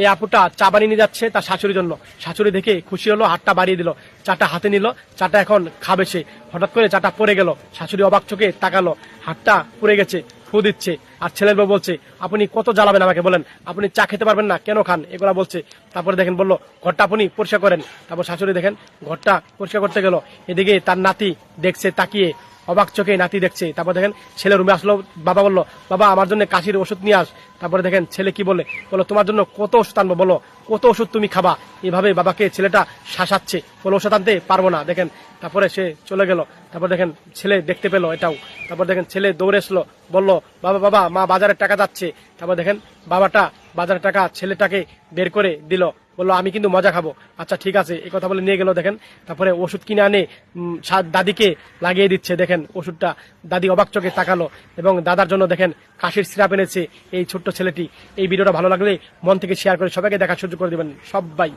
এই আপুটা চা বানিয়ে নিয়ে যাচ্ছে তার শাশুড়ির জন্য। শাশুড়ি দেখে খুশি হলো, হাতটা বাড়িয়ে দিল। চাটা হাতে নিল, চাটা এখন খাবে সে। হঠাৎ করে চাটা পড়ে গেল। শাশুড়ি অবাক চোখে তাকালো। হাতটা পুড়ে গেছে, ফু দিচ্ছে। আর ছেলের বউ বলছে, আপনি কত জ্বালাবেন আমাকে বলেন। আপনি চা খেতে পারবেন না, কেন খান? এগুলা বলছে। তারপরে দেখেন বলল, ঘরটা আপনি পরিষ্কার করেন। তারপর শাশুড়ি দেখেন, ঘরটা পরিষ্কার করতে গেল। এদিকে তার নাতি দেখছে, তাকিয়ে অবাক চোখে নাতি দেখছে। তারপর দেখেন, ছেলে রুমে আসলো, বাবা বলল, বাবা, আমার জন্য কাশির ওষুধ নিয়ে আস। তারপরে দেখেন, ছেলে কি বলে? বলো তোমার জন্য কত ওষুধ আনব বলো? কত ওষুধ তুমি খাবা? এভাবে বাবাকে ছেলেটা শাসাচ্ছে। বলো ওষুধ আনতে পারব না। দেখেন, তারপরে সে চলে গেল। তারপর দেখেন, ছেলে দেখতে পেল এটাও। তারপর দেখেন, ছেলে দৌড়ে এসলো, বলল, বাবা বাবা, মা বাজারের টাকা যাচ্ছে। তারপর দেখেন, বাবাটা বাজারের টাকা ছেলেটাকে বের করে দিল। বলল, আমি কিন্তু মজা খাব। আচ্ছা ঠিক আছে। এই কথা বলে নিয়ে গেল, দেখেন। তারপরে ওষুধ কিনে আনে দাদিকে লাগিয়ে দিচ্ছে, দেখেন, ওষুধটা। দাদি অবাক চোখে তাকালো এবং দাদার জন্য দেখেন, কাশির সিরাপ এনেছে এই ছোট্ট ছেলেটি। এই ভিডিওটা ভালো লাগলে মন থেকে শেয়ার করে সবাইকে দেখার সুযোগ করে দেবেন, সবাই।